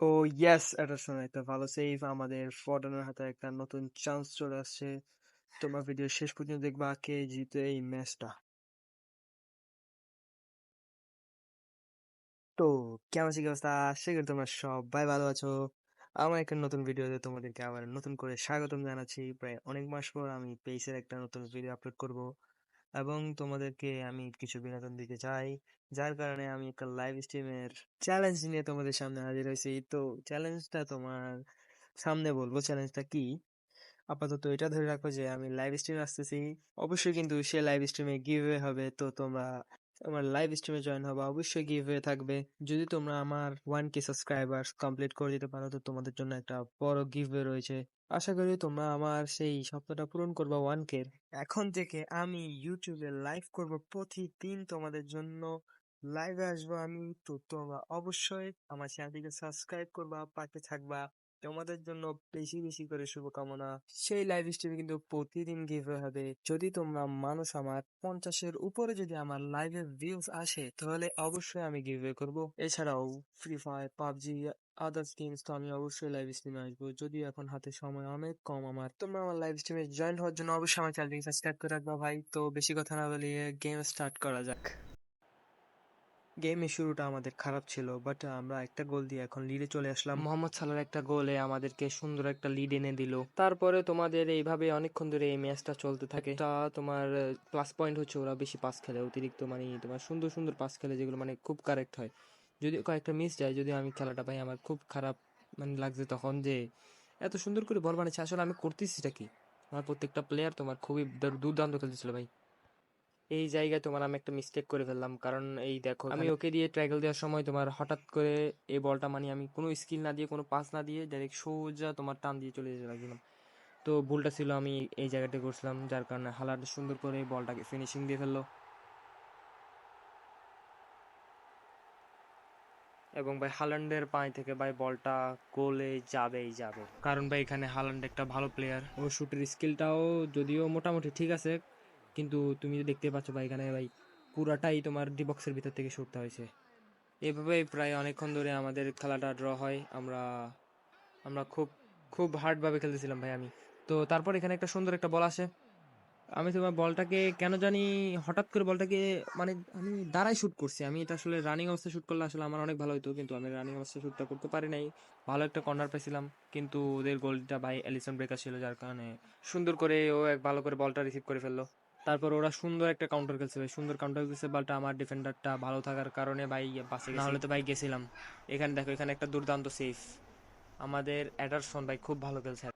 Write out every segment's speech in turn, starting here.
ও yes Ederson একটা ভালো save আমাদের হাতে একটা নতুন চান্স চলে আসছে। ভিডিও শেষ পর্যন্ত দেখবা কে জিতে এই ম্যাচটা তো, কেমন আছে অবস্থা? আশা তোমরা সবাই ভালো আছো। আমার একটা নতুন ভিডিওতে তোমাদেরকে আবার নতুন করে স্বাগতম জানাচ্ছি। প্রায় অনেক মাস পর আমি পেইসের একটা নতুন ভিডিও আপলোড করব। এবং তোমাদেরকে আমি কিছু বিনোদন দিতে চাই। যার কারণে আমি একটা লাইভ স্ট্রিমের চ্যালেঞ্জ নিয়ে তোমাদের সামনে হাজির হয়েছি। তো চ্যালেঞ্জটা তোমার সামনে বলব চ্যালেঞ্জটা কি? আপাতত এটা ধরে রাখো যে আমি লাইভ স্ট্রিমে আসতেছি। অবশ্যই কিন্তু সে লাইভ স্ট্রিমে গিভওয়ে হবে। তো তোমরা আমার লাইভ স্ট্রিমে জয়েন হবে, অবশ্যই গিভওয়ে থাকবে। যদি তোমরা আমার ওয়ান কে সাবস্ক্রাইবার কমপ্লিট করে দিতে পারো, তো তোমাদের জন্য একটা বড় গিভওয়ে রয়েছে। আশা করি তোমরা আমার সেই স্বপ্নটা পূরণ করবে ওয়ান কে এখন থেকে আমি ইউটিউবে লাইভ করব প্রতিদিন তোমাদের জন্য। লাইভে আসব আমি, তো তোমরা অবশ্যই আমার চ্যানেলটিকে সাবস্ক্রাইব করবা, পাশে থাকবা। তোমাদের জন্য বেশি বেশি করে শুভকামনা। সেই লাইভ স্ট্রিমে কিন্তু প্রতিদিন গিভওয়ে হবে। যদি তোমরা মানুষ আমার পঞ্চাশের উপরে যদি আমার লাইভে ভিউজ আসে, তাহলে অবশ্যই আমি গিভওয়ে করব। এছাড়াও Free Fire PUBG others games তো আমি অবশ্যই লাইভ স্ট্রিমে আসব। যদিও এখন হাতে সময় অনেক কম আমার। তোমরা আমার লাইভ স্ট্রিমে জয়েন হওয়ার জন্য অবশ্যই আমার চ্যানেলটিকে সাবস্ক্রাইব করে রাখবা ভাই। তো বেশি কথা না বলিয়ে গেম স্টার্ট করা যাক। গেমের শুরুটা আমাদের খারাপ ছিল বাট আমরা একটা গোল দিয়ে এখন লিডে চলে আসলাম। মোহাম্মদ সালার একটা গোলে আমাদেরকে সুন্দর একটা লিড এনে দিল। তারপরে তোমাদের এইভাবে অনেকক্ষণ ধরে এই ম্যাচটা চলতে থাকে। তা তোমার প্লাস পয়েন্ট হচ্ছে ওরা বেশি পাস খেলে, অতিরিক্ত মানে তোমার সুন্দর সুন্দর পাস খেলে যেগুলো মানে খুব কারেক্ট হয়। যদি কয়েকটা মিস যায় যদি আমি খেলাটা পাই, আমার খুব খারাপ মানে লাগছে তখন যে এত সুন্দর করে বল বানাচ্ছে, আসলে আমি করতেছি এটা কি? আমার প্রত্যেকটা প্লেয়ার তোমার খুবই দুর্দান্ত খেলতেছিল ভাই। এই জায়গায় তোমার আমি একটা মিস্টেক করে ফেললাম। কারণ এই দেখো আমি ওকে দিয়ে ট্র্যাগল দেওয়ার সময় তোমার হঠাৎ করে এই বলটা মানে আমি কোনো স্কিল না দিয়ে কোনো পাস না দিয়ে ডাইরেক্ট সোজা তোমার টান দিয়ে চলে যেতে লাগছিলাম তো ভুলটা ছিল আমি এই জায়গাটা করছিলাম যার কারণে হালার সুন্দর করে বলটাকে ফিনিশিং দিয়ে ফেলল। এবং ভাই হালান্ডের পায়ে থেকে ভাই বলটা গোলে যাবেই যাবে। কারণ ভাই এখানে হালান্ড একটা ভালো প্লেয়ার ও শুটের স্কিলটাও যদিও মোটামুটি ঠিক আছে কিন্তু তুমি দেখতে পাচ্ছ ভাই এখানে ভাই, পুরাটাই তোমার ডিবক্সের ভিতর থেকে শুটতে হয়েছে। এভাবে প্রায় অনেকক্ষণ ধরে আমাদের খেলাটা ড্র হয়। আমরা আমরা খুব খুব হার্ডভাবে খেলতেছিলাম ভাই আমি। তো তারপর এখানে একটা সুন্দর একটা বল আসে। আমি তোমার বলটাকে কেন জানি হঠাৎ করে বলটাকে মানে আমি দাঁড়াই শ্যুট করছি। আমি এটা আসলে রানিং অবস্থায় শ্যুট করলে আসলে আমার অনেক ভালো হতো কিন্তু আমি রানিং অবস্থায় শ্যুটটা করতে পারি নাই। ভালো একটা কর্নার পেয়েছিলাম কিন্তু ওদের গোলটা ভাই অ্যালিসন ব্রেকার ছিল, যার কারণে সুন্দর করে ও এক ভালো করে বলটা রিসিভ করে ফেলল। তারপর ওরা সুন্দর একটা কাউন্টার খেলছে ভাই সুন্দর কাউন্টার খেলছে বলটা আমার ডিফেন্ডারটা ভালো থাকার কারণে ভাই বাসে না হলে তো ভাই গেছিলাম। এখানে দেখো, এখানে একটা দুর্দান্ত সেফ আমাদের অ্যাডারসন ভাই খুব ভালো খেলছে।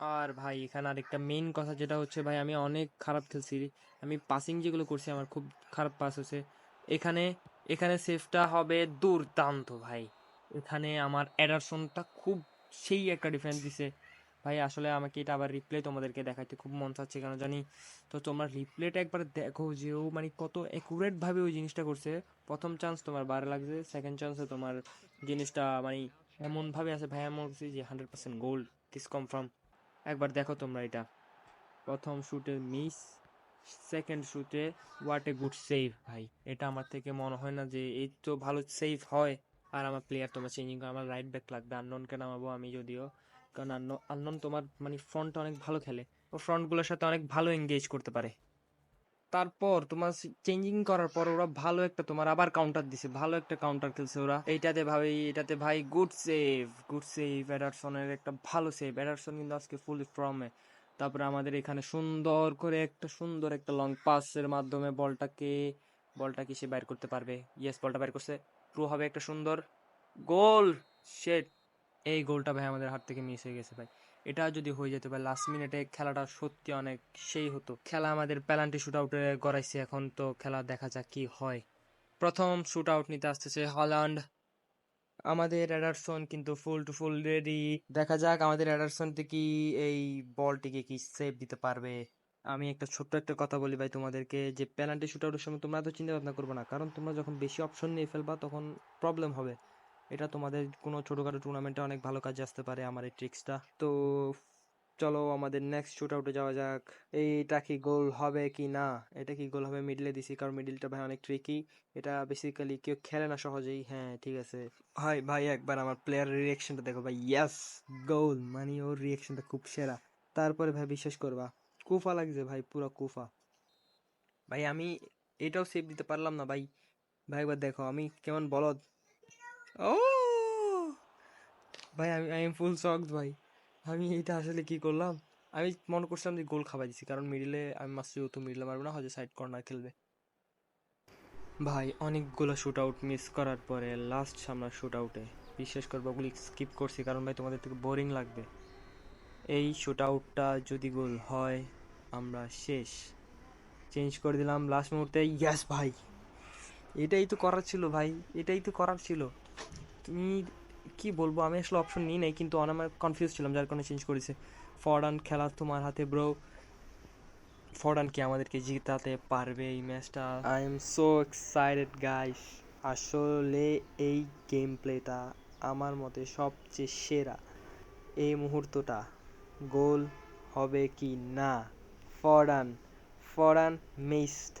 আর ভাই, এখানে আরেকটা মেইন কথা যেটা হচ্ছে ভাই, আমি অনেক খারাপ খেলছি। আমি পাসিং যেগুলো করছি, আমার খুব খারাপ পাস হচ্ছে। এখানে এখানে সেফটা হবে দুর্দান্ত ভাই। এখানে আমার অ্যাডারসনটা খুব, সেই একটা ডিফেন্স দিছে। ভাই, আসলে আমাকে এটা আবার রিপ্লে তোমাদেরকে দেখাইতে খুব মন চাচ্ছে, কেন জানি? তো তোমরা রিপ্লেটা একবার দেখো যে ও মানে কত অ্যাকুরেটভাবে ওই জিনিসটা করছে। প্রথম চান্স তোমার বারে লাগছে সেকেন্ড চান্সে তোমার জিনিসটা মানে এমনভাবে আছে, ভাই, এমন যে hundred percent goal this confirm একবার দেখো তোমরা এটা। প্রথম শুটে মিস সেকেন্ড শুটে হোয়াট এ গুড সেভ ভাই। এটা আমার থেকে মনে হয় না যে এই তো ভালো সেভ হয়। আর আমার প্লেয়ার তোমার চেঞ্জিং আমার রাইট ব্যাক লাগবে আননকে নামাবো আমি যদিও। কারণ আননন তোমার মানে ফ্রন্টটা অনেক ভালো খেলে। ও ফ্রন্টগুলোর সাথে অনেক ভালো এঙ্গেজ করতে পারে। তারপর তোমার চেঞ্জিং করার পর ওরা ভালো একটা তোমার আবার কাউন্টার দিছে, ভালো একটা কাউন্টার খেলছে ওরা। এইটাতে ভাই এটাতে ভাই গুড সেভ গুড সেভ এডারসনের একটা ভালো সেভ অ্যাডারসন কিন্তু আজকে ফুল ফর্মে তারপরে আমাদের এখানে সুন্দর করে একটা সুন্দর একটা লং পাসের মাধ্যমে বলটাকে বলটাকে সে বাইর করতে পারবে। ইয়েস বলটা বাইর করছে। প্রো হবে একটা সুন্দর। গোল শেট এই গোলটা ভাই আমাদের হাত থেকে মিস হয়ে গেছে ভাই। এটা যদি হয়ে যেত ভাই লাস্ট মিনিটে খেলাটা সত্যি অনেক সেই হতো। খেলা আমাদের প্যালান্টি শুট আউটে গড়াইছে, এখন তো খেলা দেখা যাক কি হয়। প্রথম শুট আউট নিতে আসতেছে হল্যান্ড। আমাদের অ্যাডারসন কিন্তু ফুল টু ফুল রেডি দেখা যাক আমাদের অ্যাডারসনটি কি এই বলটিকে কি সেভ দিতে পারবে। আমি একটা ছোট্ট একটা কথা বলি ভাই তোমাদেরকে, যে পেনাল্টি শুট আউটের সময় তোমরা তো চিন্তা ভাবনা করবে না, কারণ তোমরা যখন বেশি অপশন নিয়ে ফেলবা তখন প্রবলেম হবে। এটা তোমাদের কোনো ছোটোখাটো টুর্নামেন্টে অনেক ভালো কাজে আসতে পারে আমার এই ট্রিক্সটা তো চলো আমাদের নেক্সট শুট আউটে যাওয়া যাক। এইটা কি গোল হবে কি না? এটা কি গোল হবে মিডলে দিছি? কারণ মিডলটা ভাই অনেক ট্রিকি এটা বেসিক্যালি কেউ খেলে না সহজেই। হ্যাঁ ঠিক আছে। ভাই ভাই, একবার আমার প্লেয়ারের রিয়াকশনটা দেখো ভাই। ইয়াস গোল মানে ওর রিয়াকশনটা খুব সেরা। তারপরে ভাই বিশ্বাস করবা, কুফা লাগছে ভাই, পুরো কুফা। ভাই, আমি এটাও সেভ দিতে পারলাম না ভাই। ভাই, একবার দেখো, আমি কেমন বলদ। ও! ভাই, আমি আই এম ফুল শকড ভাই। আমি এইটা আসলে কি করলাম? আমি মনে করছিলাম যে গোল খাওয়াই দিছি, কারণ মিডিলে আমি মাসি তো মিডলে মারবো না, হয়তো সাইড কর্নার খেলবে। ভাই, অনেকগুলো শুট আউট মিস করার পরে লাস্ট আমরা শুট আউটে বিশ্বাস করব, ওগুলি স্কিপ করছি, কারণ ভাই, তোমাদের থেকে বোরিং লাগবে। এই শুট আউটটা যদি গোল হয়, আমরা শেষ। চেঞ্জ করে দিলাম লাস্ট মুহূর্তে ইয়াস ভাই। এটাই তো করার ছিল, ভাই। এটাই তো করার ছিল। তুমি কি বলব? আমি আসলে অপশন নিই নাই, কিন্তু অনেক কনফিউজ ছিলাম যার কারণে চেঞ্জ করেছে। ফরান খেলা তোমার হাতে ব্রো ফরডান কি আমাদেরকে জিতাতে পারবে এই ম্যাচটা I am so excited guys আসলে এই গেম প্লেটা আমার মতে সবচেয়ে সেরা এই মুহূর্তটা। গোল হবে কি না? ফরডান ফরডান মিসড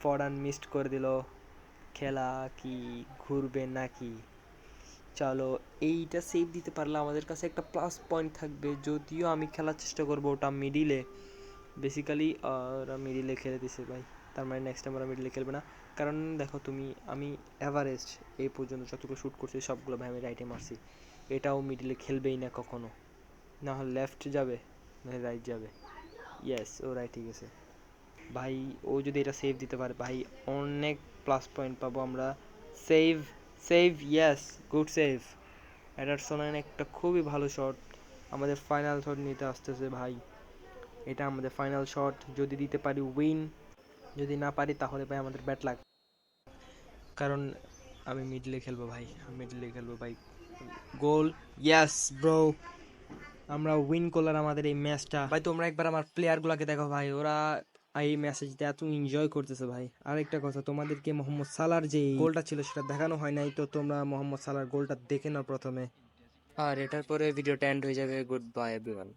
ফরডান মিসড করে দিল। খেলা কি ঘুরবে নাকি? চলো, এইটা সেভ দিতে পারলে আমাদের কাছে একটা প্লাস পয়েন্ট থাকবে। যদিও আমি খেলার চেষ্টা করব ওটা মিডিলে বেসিক্যালি ওরা মিডিলে খেলে দিছে ভাই। তার মানে নেক্সট টাইম ওরা মিডিলে খেলবে না। কারণ দেখো তুমি, আমি অ্যাভারেজ এই পর্যন্ত যতগুলো শ্যুট করছি, সবগুলো ভাই আমি রাইটে মারছি। এটাও মিডিলে খেলবেই না কখনো। না হলে লেফট যাবে, না রাইট যাবে। ইয়েস ও রাইটে গেছে ভাই, ও যদি এটা সেভ দিতে পারে, ভাই, অনেক প্লাস পয়েন্ট পাবো আমরা। Save save yes good save অ্যাডারসনের একটা খুবই ভালো শট আমাদের ফাইনাল শট নিতে আসতেছে ভাই। এটা আমাদের ফাইনাল শট যদি দিতে পারি উইন যদি না পারি তাহলে ভাই আমাদের ব্যাট লাগ কারণ আমি মিডলে খেলব ভাই মিডলে খেলব ভাই। গোল ইয়াস ব্রো আমরা উইন করলাম আমাদের এই ম্যাচটা ভাই, তোমরা একবার আমার প্লেয়ারগুলোকে দেখো ভাই। ওরা এই ম্যাচটা এত এনজয় করতেছে ভাই। আরেকটা কথা, তোমাদেরকে মোহাম্মদ সালার যে গোলটা ছিল সেটা দেখানো হয় নাই, তো তোমরা মোহাম্মদ সালার গোলটা দেখে নাও প্রথমে। আর এটার পরে ভিডিওটা এন্ড হয়ে যাবে গুড বাই এভরিওয়ান